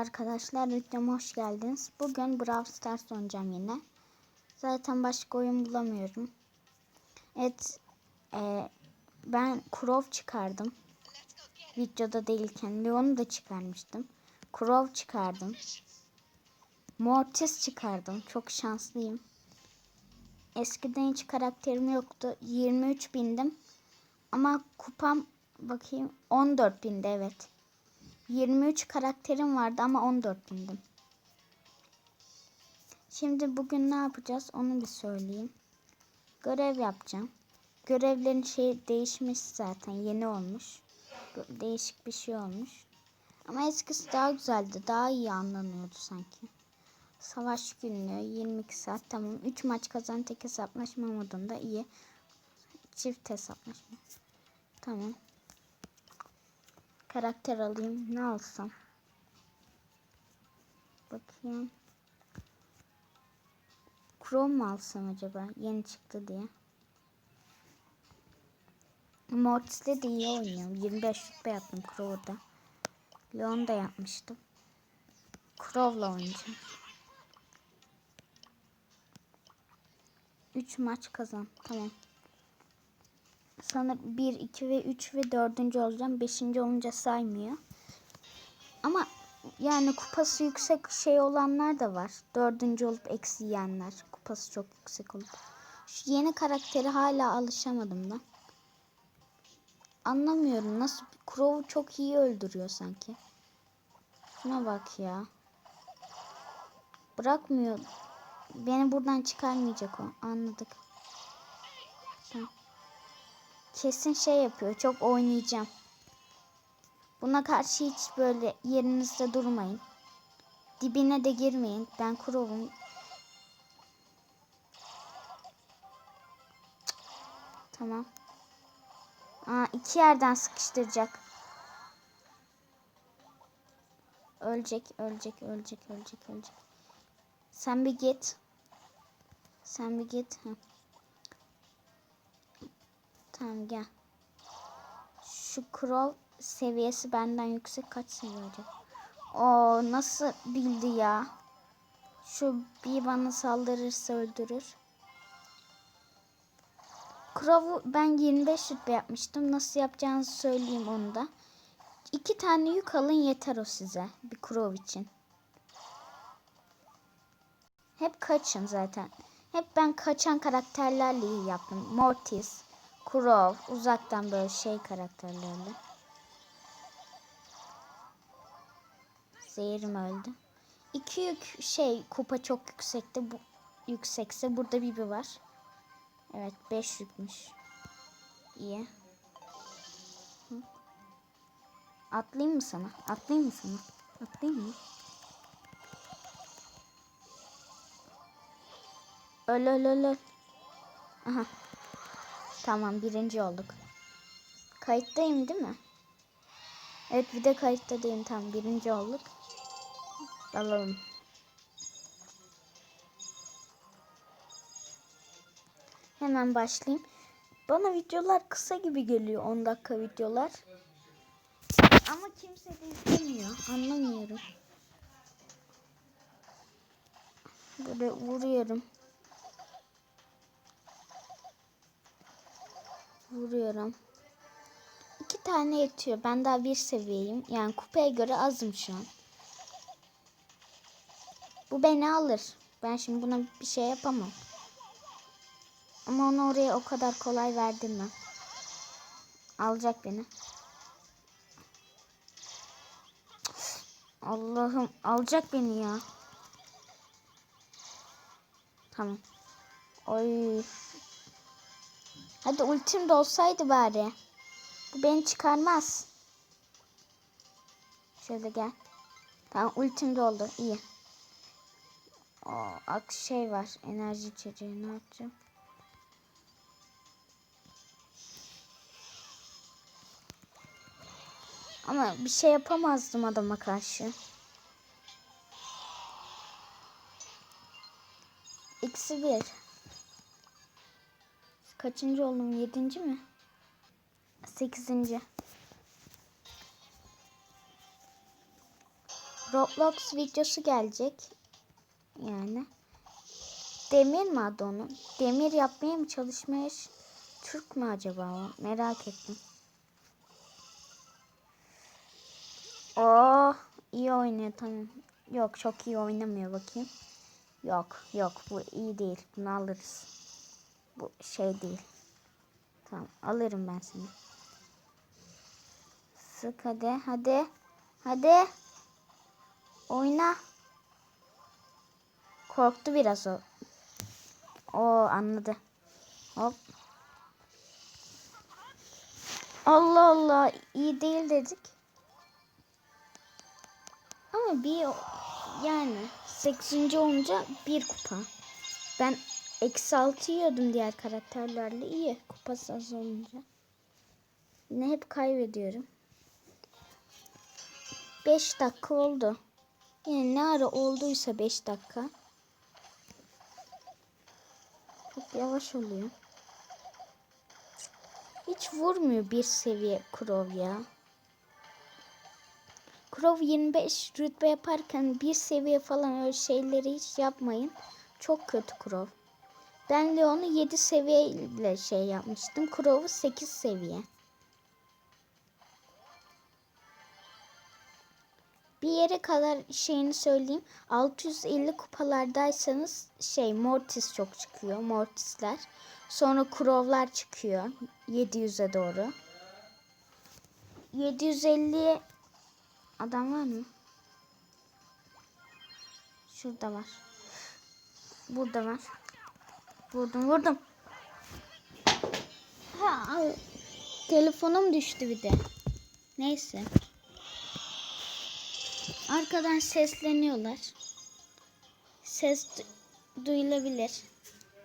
Arkadaşlar videoma hoş geldiniz. Bugün Brawl Stars oynayacağım yine. Zaten başka oyun bulamıyorum. Evet. e, ben Crow çıkardım. Videoda değilken. Leon'u da çıkarmıştım. Crow çıkardım. Mortis çıkardım. Çok şanslıyım. Eskiden hiç karakterim yoktu. 23 bindim. Ama kupam bakayım 14 binde evet. 23 karakterim vardı ama 14 bindim. Şimdi bugün ne yapacağız onu bir söyleyeyim. Görev yapacağım. Görevlerin şey değişmiş zaten yeni olmuş. Değişik bir şey olmuş. Ama eskisi daha güzeldi. Daha iyi anlanıyordu sanki. Savaş günlüğü 22 saat tamam. 3 maç kazan tek hesaplaşma modunda iyi. Çift hesaplaşma. Tamam. Karakter alayım. Ne alsam? Bakayım. Chrome mu alsam acaba? Yeni çıktı diye. Mortis'te de iyi oynuyorum. 25 rütbe yaptım Crow'da. Leon da yapmıştım. Crow'la oynayacağım. 3 maç kazan. Tamam. Sanırım 1, 2 ve 3 ve 4. olacağım. 5. olunca saymıyor. Ama yani kupası yüksek şey olanlar da var. 4. olup eksi yiyenler. Kupası çok yüksek olup. Şu yeni karakteri hala alışamadım ben. Anlamıyorum nasıl Crow'u çok iyi öldürüyor sanki. Şuna bak ya. Bırakmıyor. Beni buradan çıkarmayacak o. Anladık. Tamam. Kesin şey yapıyor. Çok oynayacağım. Buna karşı hiç böyle yerinizde durmayın. Dibine de girmeyin. Ben Crow'um. Tamam. Aa, iki yerden sıkıştıracak. Ölecek, ölecek, ölecek, ölecek, ölecek. Sen bir git. Sen bir git. Heh. Tamam gel. Şu Crow seviyesi benden yüksek kaç seviye olacak? O nasıl bildi ya? Şu bir bana saldırırsa öldürür. Crow'u ben 25 rütbe yapmıştım. Nasıl yapacağınızı söyleyeyim onu da. İki tane yük alın yeter o size. Bir Crow için. Hep kaçın zaten. Hep ben kaçan karakterlerle iyi yaptım. Mortis, Crow, uzaktan böyle şey karakterlerle. Zehirim öldü. İki yük şey kupa çok yüksekte. Bu yüksekse burada Bibi var. Evet 5 yükmüş. İyi. Atlayayım mı sana? Atlayayım mı sana? Atlayayım mı? Öl öl öl öl. Aha. Tamam birinci olduk. Kayıttayım değil mi? Evet bir de kayıtta değilim. Tamam birinci olduk. Alalım. Hemen başlayayım. Bana videolar kısa gibi geliyor 10 dakika videolar. Ama kimse de izlemiyor. Anlamıyorum. Böyle vuruyorum. Vuruyorum. İki tane yetiyor. Ben daha bir seviyeyim. Yani kupaya göre azım şu an. Bu beni alır. Ben şimdi buna bir şey yapamam. Ama onu oraya o kadar kolay verdim ben. Alacak beni. Allah'ım alacak beni ya. Tamam. Oy. Hadi ultim de olsaydı bari. Bu beni çıkarmaz. Şöyle gel. Tamam ultim de oldu. İyi. Ak şey var. Enerji içeceği ne yapacağım? Ama bir şey yapamazdım adama karşı. Eksi bir. Kaçıncı oldum? Yedinci mi? Sekizinci. Roblox videosu gelecek. Yani. Demir mi adı onun? Demir yapmaya mı çalışmaya ş- Türk mü acaba o? Merak ettim. Oo, iyi oynuyor tamam. Yok çok iyi oynamıyor bakayım. Yok yok bu iyi değil. Bunu alırız. Bu şey değil. Tamam alırım ben seni. Sık hadi hadi. Hadi. Oyna. Korktu biraz o. O anladı. Hop. Allah Allah iyi değil dedik. Ama bir yani 8. olunca bir kupa. Ben eksi 6 yiyordum diğer karakterlerle iyi. Kupası az olunca. Ne hep kaybediyorum. 5 dakika oldu. Yani ne ara olduysa 5 dakika. Çok yavaş oluyor. Hiç vurmuyor bir seviye Krov ya. Krov 25 rütbe yaparken bir seviye falan öyle şeyleri hiç yapmayın. Çok kötü Krov. Ben Leon'u 7 seviye ile şey yapmıştım. Krov'u 8 seviye. Bir yere kadar şeyini söyleyeyim. 650 kupalardaysanız şey Mortis çok çıkıyor. Mortisler. Sonra Crow'lar çıkıyor. 700'e doğru. 750 adam var mı? Şurada var. Burada var. Vurdum vurdum. Ha, telefonum düştü bir de. Neyse. Arkadan sesleniyorlar. Ses du- duyulabilir.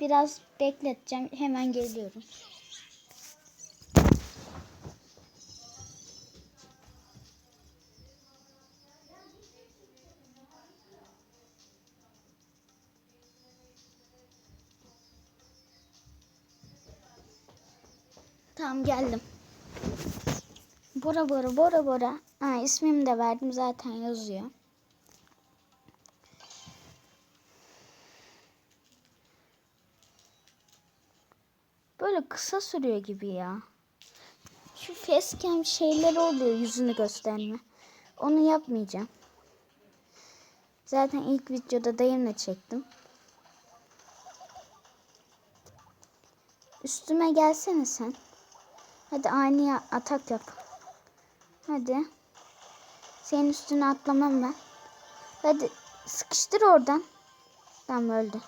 Biraz bekleteceğim. Hemen geliyorum. Tamam geldim. Bora Bora Bora Bora. Ha, ismimi de verdim zaten yazıyor. Böyle kısa sürüyor gibi ya. Şu facecam şeyleri oluyor yüzünü gösterme. Onu yapmayacağım. Zaten ilk videoda dayımla çektim. Üstüme gelsene sen. Hadi ani atak yap. Hadi. Senin üstüne atlamam ben. Hadi sıkıştır oradan. Tamam öldü.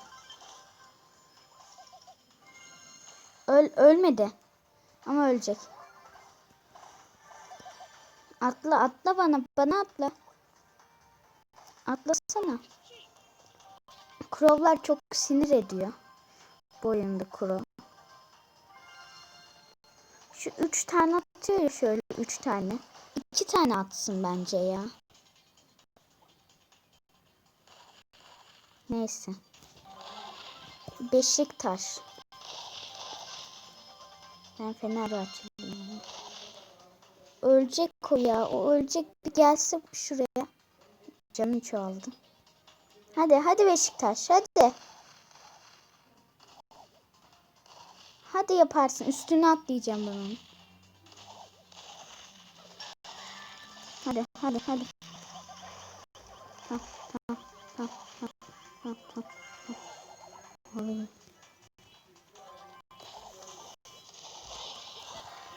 Öl ölmedi. Ama ölecek. Atla atla bana. Bana atla. Atlasana. Crow'lar çok sinir ediyor. Bu Crow. Şu üç tane atıyor ya şöyle üç tane. İki tane atsın bence ya. Neyse. Beşiktaş. Ben Fenerbahçeliyim. Ölecek o ya. O ölecek. Bir gelse şuraya. Canım çoğaldı. Hadi hadi Beşiktaş hadi. Hadi yaparsın. Üstüne atlayacağım ben onu. Hadi hadi hadi. Tamam tamam tamam tamam tamam. tamam.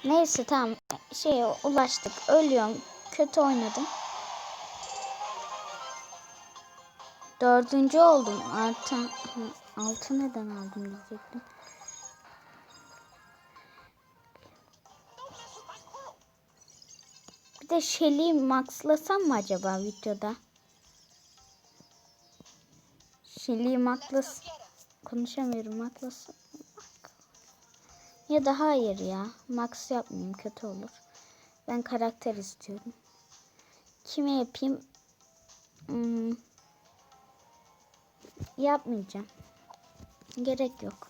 Neyse tamam. Şeye ulaştık. Ölüyorum. Kötü oynadım. Dördüncü oldum. Artı, altı neden aldım diyecektim. De Shelly'i maxlasam mı acaba videoda? Shelly'i maxlas... Konuşamıyorum maxlas... Ya da hayır ya. Max yapmayayım kötü olur. Ben karakter istiyorum. Kime yapayım? Hmm. Yapmayacağım. Gerek yok.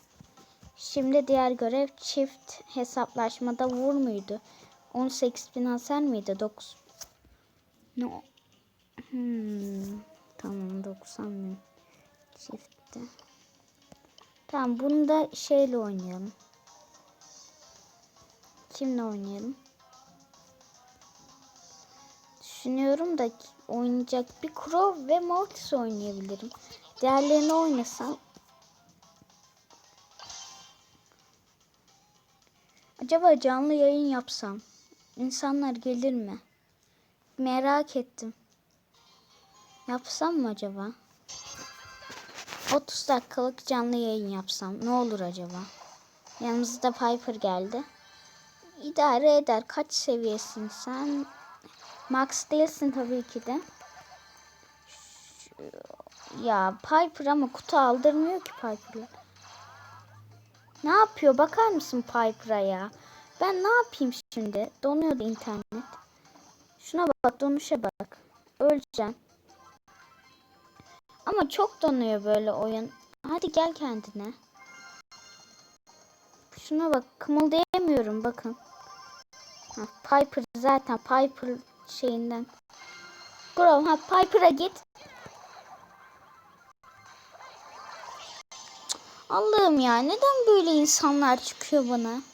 Şimdi diğer görev çift hesaplaşmada vur muydu? 18 bin hasar mıydı? 9. Ne? Hmm, tamam 90 bin çiftte. Tamam bunu da şeyle oynayalım. Kimle oynayalım? Düşünüyorum da oynayacak bir Crow ve Mortis oynayabilirim. Diğerlerini oynasam Acaba canlı yayın yapsam insanlar gelir mi? Merak ettim. Yapsam mı acaba? 30 dakikalık canlı yayın yapsam ne olur acaba? Yanımızda Piper geldi. İdare eder. Kaç seviyesin sen? Max değilsin tabii ki de. Ya Piper ama kutu aldırmıyor ki Piper'la. Ne yapıyor? Bakar mısın Piper'a ya? Ben ne yapayım şimdi? Donuyordu internet. Şuna bak, donuşa bak. Öleceğim. Ama çok donuyor böyle oyun. Hadi gel kendine. Şuna bak, kımıldayamıyorum bakın. Ha, Piper zaten Piper şeyinden. Grove ha Piper'a git. Allah'ım ya neden böyle insanlar çıkıyor bana?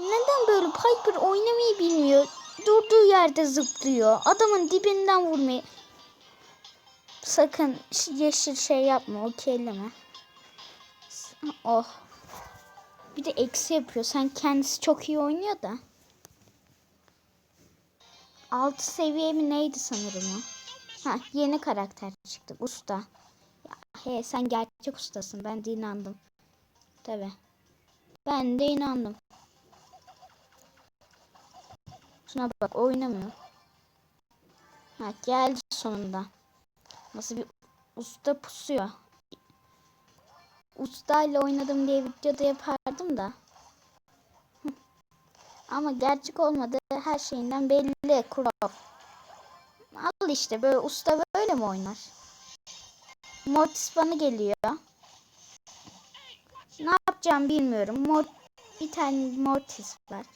Neden böyle Piper oynamayı bilmiyor? Durduğu yerde zıplıyor. Adamın dibinden vurmayı. Sakın yeşil şey yapma. Okeyleme. Oh. Bir de eksi yapıyor. Sen kendisi çok iyi oynuyor da. 6 seviye mi neydi sanırım o? Ha yeni karakter çıktı. Usta. Ya, he sen gerçek ustasın. Ben de inandım. Tabi. Ben de inandım. Şuna bak oynamıyor. Ha geldi sonunda. Nasıl bir usta pusuyor. Ustayla oynadım diye videoda yapardım da. Ama gerçek olmadı. Her şeyinden belli. Kurov. Al işte böyle usta böyle mi oynar? Mortis bana geliyor. Ne yapacağım bilmiyorum. Mor bir tane Mortis var.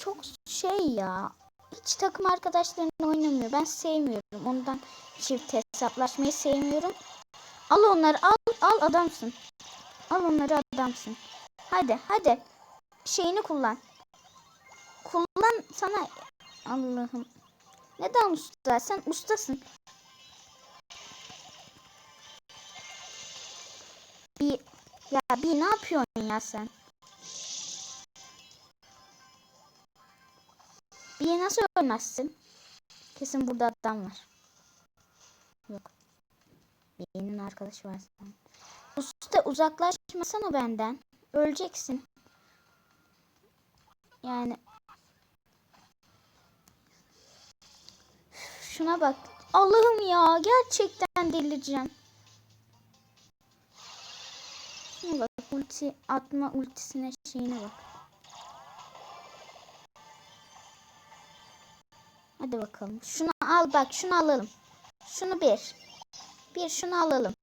Çok şey ya. Hiç takım arkadaşlarıyla oynamıyor. Ben sevmiyorum. Ondan çift hesaplaşmayı sevmiyorum. Al onları al al adamsın. Al onları adamsın. Hadi hadi. Şeyini kullan. Kullan sana Allah'ım. Neden usta? Sen ustasın. Bir ya bir ne yapıyorsun ya sen? Bir nasıl ölmezsin? Kesin burada adam var. Yok. Birinin arkadaşı var zaten. Usta uzaklaşmasana benden. Öleceksin. Yani Şuna bak. Allah'ım ya gerçekten delireceğim. Şuna bak ulti atma ultisine şeyine bak. Hadi bakalım. Şunu al bak şunu alalım. Şunu bir. Bir şunu alalım.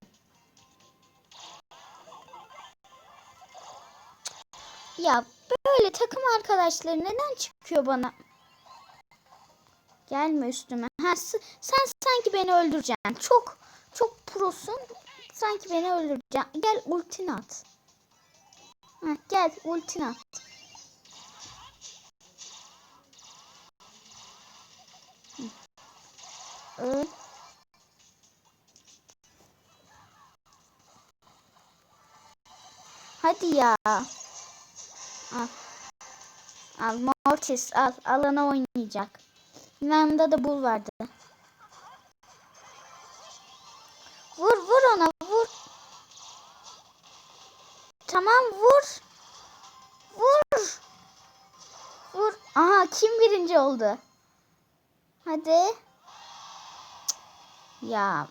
Ya böyle takım arkadaşları neden çıkıyor bana? Gelme üstüme. Ha, sen sanki beni öldüreceksin. Çok çok prosun. Sanki beni öldüreceksin. Gel ultini at. Ha, gel ultini at. Hadi ya. Al. Al Mortis al. Alana oynayacak. Yanında da bul vardı. Vur vur ona vur. Tamam vur. Vur. Vur. Aha kim birinci oldu? Hadi. Ya.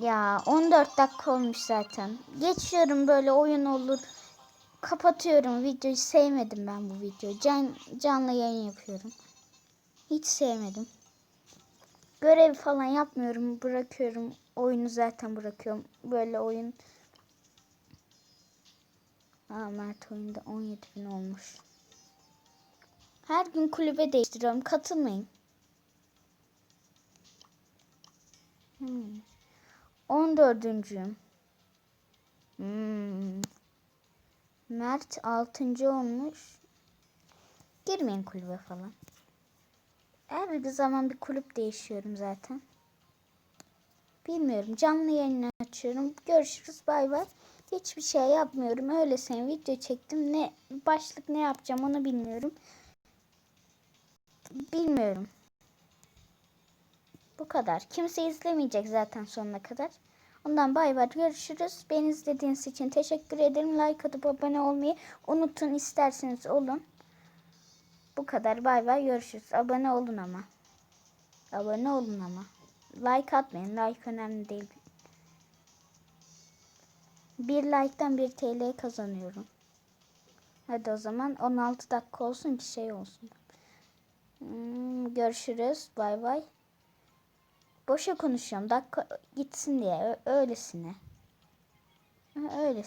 Ya 14 dakika olmuş zaten. Geçiyorum böyle oyun olur. Kapatıyorum videoyu. Sevmedim ben bu videoyu. Can, canlı yayın yapıyorum. Hiç sevmedim. Görev falan yapmıyorum. Bırakıyorum. Oyunu zaten bırakıyorum. Böyle oyun. Aa Mert oyunda 17 bin olmuş. Her gün kulübe değiştiriyorum. Katılmayın. Hmm. 14. Hmm. Mert 6. olmuş. Girmeyin kulübe falan. Her bir zaman bir kulüp değişiyorum zaten. Bilmiyorum. Canlı yayın açıyorum. Görüşürüz. Bay bay. Hiçbir şey yapmıyorum. Öylesine video çektim. Ne başlık ne yapacağım onu bilmiyorum. Bilmiyorum. Bu kadar. Kimse izlemeyecek zaten sonuna kadar. Ondan bay bay görüşürüz. Beni izlediğiniz için teşekkür ederim. Like atıp abone olmayı unutun isterseniz olun. Bu kadar bay bay görüşürüz. Abone olun ama. Abone olun ama. Like atmayın. Like önemli değil. Bir like'tan bir TL kazanıyorum. Hadi o zaman 16 dakika olsun ki şey olsun. Hmm, görüşürüz. Bay bay. Boşa konuşuyorum. Dakika gitsin diye. Öylesine. Öylesine.